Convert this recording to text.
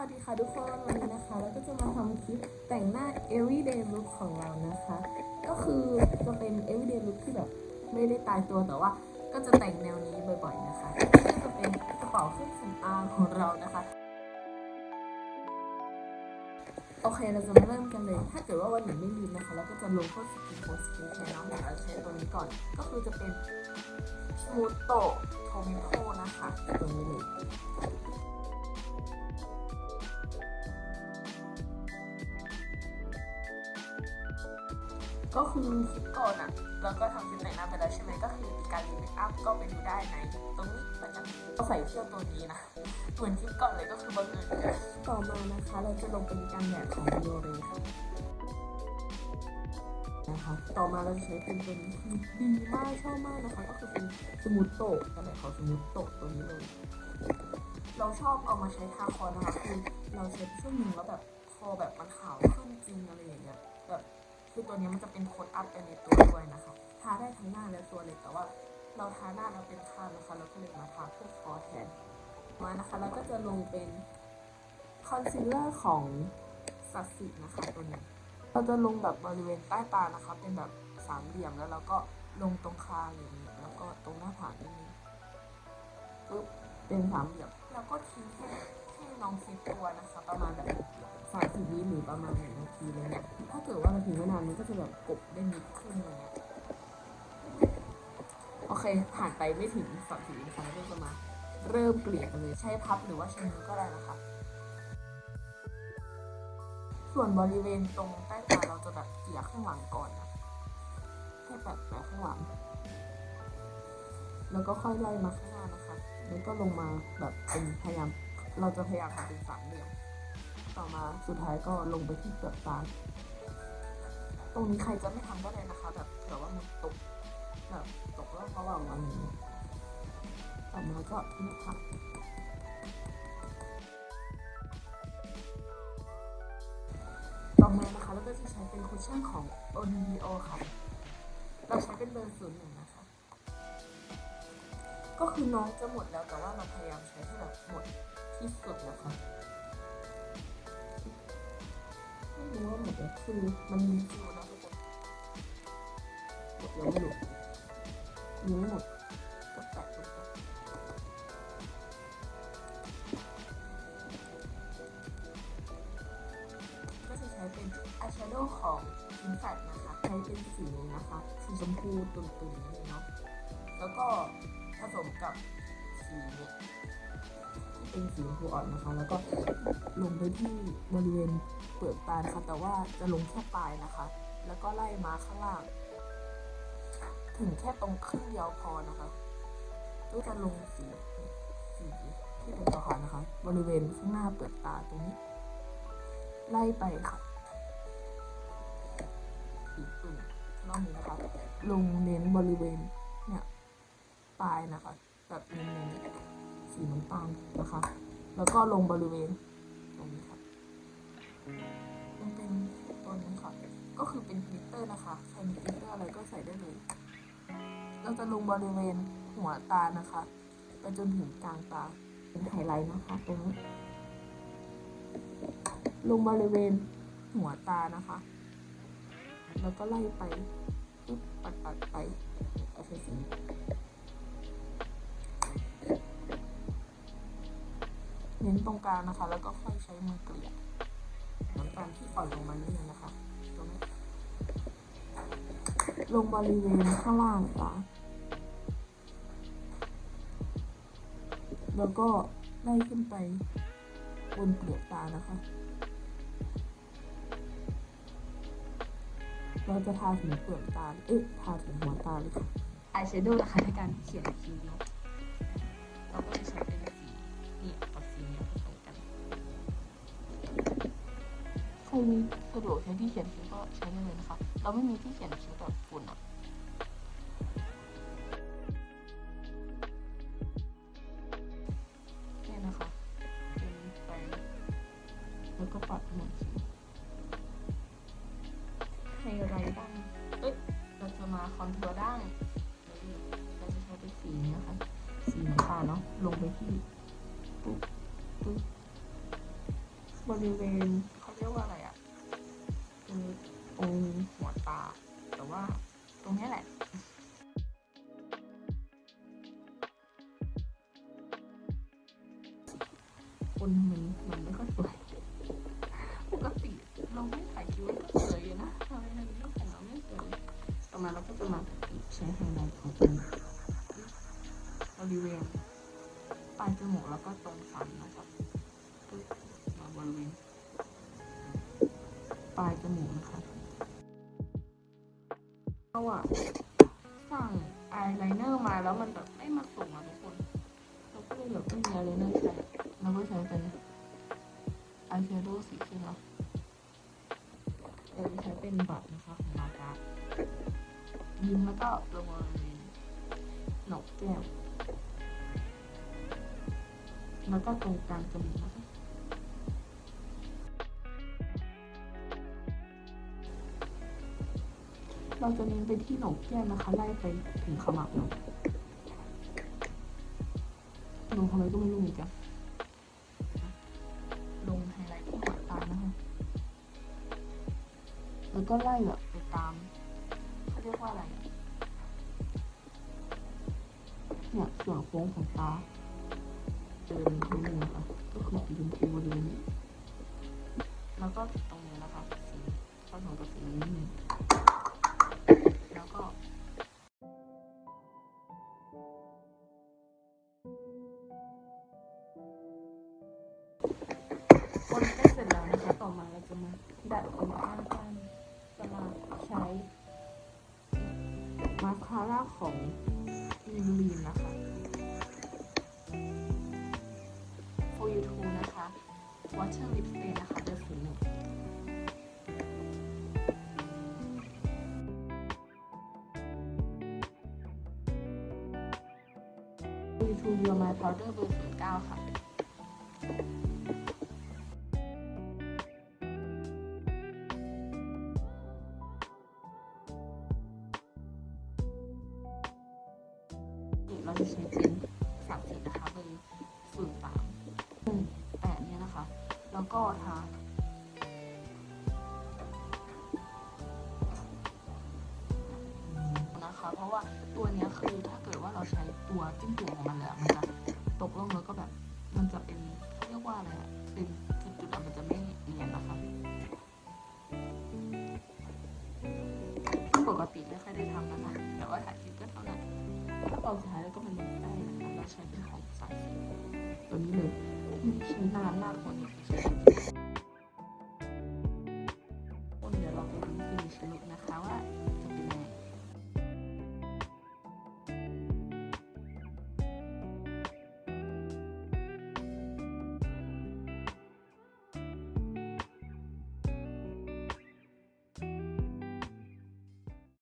วัสดีค่ะทุกคนวันนี้นะคะเราก็จะมาทำคลิปแต่งหน้า everyday look ของเรานะคะ ก็คือจะเป็น everyday look ที่แบบไม่ได้ตายตัวแต่ว่าก็จะแต่งแนวนี้บ่อยๆนะคะก็จะเป็นกระเป๋าเครื่องสำอางของเรานะคะ โอเคเราจะมาเริ่มกันเลย ถ้าเกิดว่าวันไหนไม่ลืมนะคะเราก็จะลงเข้าสกินโพสกินแคร์เนาะเดี๋ยวเราใช้ตัวนี้ก่อน ก็คือจะเป็นสมูทโตโทมิโคนะคะตัวนี้เลย ก็คือคลิปก่อนอะเราก็ทำคลิปแต่งหน้าไปแล้วใช่ไหมก็คือมีการรีเมคอัพก็ไปดูได้ในตรงนี้เหมือนกันก็ใส่เสื้อตัวนี้นะเหมือนคลิปก่อนเลยก็คือบังเอิญต่อมานะคะเราจะลงเป็นการแบบของโยเรค่ะนะคะต่อมาเราจะใช้เป็นตัวนี้คือดีมากชอบมากนะคะก็คือเป็นสมูทโตะกันแบบของสมูทโตะตัวนี้เลย เราชอบเอามาใช้ทาคอนะคะคือเราเช็ดช่วงหนึ่งแล้วแบบคอแบบมันขาวขึ้นจริงอะไรอย่างเงี้ยแบบ คือตัวนี้มันจะเป็นโคดอัพไปในตัวด้วยนะคะ ทาได้ทั้งหน้าและตัวเลยแต่ว่า เราทาหน้าเราเป็นข้างนะคะเราก็เลยมาทาพวกคอแทนมานะคะเราก็จะลงเป็นคอนซีลเลอร์ของสัตสินะคะตัวนี้ เราจะลงแบบบริเวณใต้ตานะคะ เป็นแบบสามเหลี่ยมแล้วเราก็ลงตรงคางอย่างนี้แล้วก็ตรงหน้าผากนิดนึงปึ๊บเป็นสามเหลี่ยมแล้วก็ทิ้งให้ให้น้องเซ็ตตัวนะคะประาสามสิบวิหรือประมาณหนึ่งนาทีเลยเนี่ยถ้าเกิดว่าเราทิ้งไว้นานมันก็จะแบบกบได้นิดขึ้นอะไรเงี้ยโอเคผ่านไปไม่ถึงสามสิบวินะคะแล้วก็จะมาเริ่มเกลี่ยกันเลยใช้พับหรือว่าใช้มือก็ได้นะคะ ส่วนบริเวณตรงใต้ตาเราจะแบบเกลี่ยข้างหลังก่อนนะแค่แบบแปะข้างหลัง แล้วก็ค่อยไล่มาข้างหน้านะคะ แล้วก็ลงมาแบบเป็นพยายาม เราจะพยายามทำเป็นสามเหลี่ยม ต่อมาสุดท้ายก็ลงไปที่เปลือกตาตรงนี้ใครจะไม่ทำก็ได้นะคะ แบบเผื่ว่ามันตกแบบตกแล้วระว่าวันนี้ต่อมาก็นี่ค่ะต่อมานะคะเราก็จะใช้เป็นคุชชั่นของ o n i o ค่ะเราใช้เป็นเบอร์ศูนย์หนึ่งนะคะ ก็คือน้องจะหมดแล้วแต่ว่าเราพยายามใช้ให้แบบหมดที่สุดนะคะ รู้ว่าหมดแล้วคือมันมีฟิวนะทุกคนหมดแล้วไม่รู้ยังไม่หมดก็แตะตรงก็จะใช้เป็นอายแชโดว์ของอินแฟตนะคะ ใช้เป็นสีนี้นะคะ สีชมพูตุ่นๆนี่เนาะแล้วก็ผสมกับสีที่ เป็นสีชมพูอ่อนนะคะ แล้วก็ลงไปที่บริเวณเปลือกตานะคะแต่ว่าจะลงแค่ปลายนะคะ แล้วก็ไล่มาข้างล่าง ถึงแค่ตรงครึ่งเดียวพอนะคะก็จะลงสีสีที่เป็นขาวนะคะ บริเวณข้างหน้าเปลือกตาตรงนี้ ไล่ไปค่ะอีกตุ่มรอบนี้นะคะ ลงเน้นบริเวณเนี่ยปลายนะคะ แบบเน้นๆ สีน้ำตาลนะคะ แล้วก็ลงบริเวณตรงนี้ค่ะมันเป็นตัวนี้ค่ะก็คือเป็นกลิตเตอร์นะคะใครมีกลิตเตอร์อะไรก็ใส่ได้เลย เราจะลงบริเวณหัวตานะคะไปจนถึงกลางตาเป็นไฮไลท์นะคะตรงนี้ลงบริเวณหัวตานะคะ แล้วก็ไล่ไปปัดปัดๆไป น้นตรงกลางนะคะ แล้วก็ค่อยใช้มือเกลี่ยน้ำตาลที่อ่อนลงมานิดนึงนะคะตรงนี้ลงบริเวณข้างล่างตาแล้วก็ไล่ขึ้นไปบนเปลือกตานะคะ เราจะทาถึงเปลือกตา เอ๊ะ ทาถึงหัวตาเลยค่ะอายแชโดว์นะคะในการเขียนคิ้วเนาะเราก็จะใช้เป็น ครมีสะดวกใช้ที่เขียนคิ้วก็ใช้ได้เลยนะคะ เราไม่มีที่เขียนคิ้วแบบฝุ่นอะเนี่ยนะคะเป็นแปแล้วก็ปัดหมดคิ้วไฮไลท์ดั้งเอ้ย เราจะมาคอนทัวร์ดั้งเราจะใช้เป็นสีนี้นะคะ สีน้ำตาลเนาะ ลงไปที่ปุ๊บ บริเวณเขาเรียกว่าอะไรอะคือตรงหัวตา แต่ว่าตรงนี้แหละคนมันมันไม่ค่อยสวยปกติเราไม่ถ่คิ้วก็สวยอยู่นะทำไมทำไมของเราไม่สวยต่อมาเราก็จะมาใช้ไฮไลท์ของตรงบริเวณ ปลายจมูกแล้วก็ตรงฟันนะครับปึ๊บมาบริเวณปลายจมูกนะคะเราอะสั่งอายไลเนอร์มาแล้วมันแบบไม่มาส่งอะทุกคนเราก็เลยแบบไม่มีอายไลเนอร์ใช้เราก็ใช้เป็นอายแชโดว์สีเข้มเนาะเราจะใช้เป็นบัตรนะคะของมาการยิ้มแล้วก็ลงบริเวณหนกแก้ม แล้วก็ตรงกลางจมูกนะคะเราจะเน้นไปที่หนกแก้มนะคะ ไล่ไปถึงขมับเนาะลงทำไมก็ไม่รู้เหมือนกันลงไฮไลท์ที่หัวตานะคะแล้วก็ไล่แบบไปตามเขาเรียกว่าอะไรเนี่ยส่วนโค้งของตา เจอนิดนึงนะคะก็คือสีชมพูบริเวณนี้แล้วก็ตรง for you too your my powder เบอร์ศูนย์เก้าค่ะเราจะใช้เป็นสามสีนะคะเบอร์ศูนย์สามหนึ่งแปดเนี่ยนะคะ แล้วก็ทา ว่าตัวเนี้ยคือถ้าเกิดว่าเราใช้ตัวจิ้มจุ่มของมันแล้วมันจะตกลงแล้วก็แบบมันจะเป็นเรียกว่าอะไรอะเป็นจุดๆอะมันจะไม่เนียนนะคะปกติไม่ค่อยได้ทำนะคะแต่ว่าถ่ายคลิปก็เท่านั้นถ้าตอนสุดท้ายแล้วก็เป็นลงได้นะคะเราใช้เป็นของสายสีตัวนี้เลยใช้นานมากกว่านี้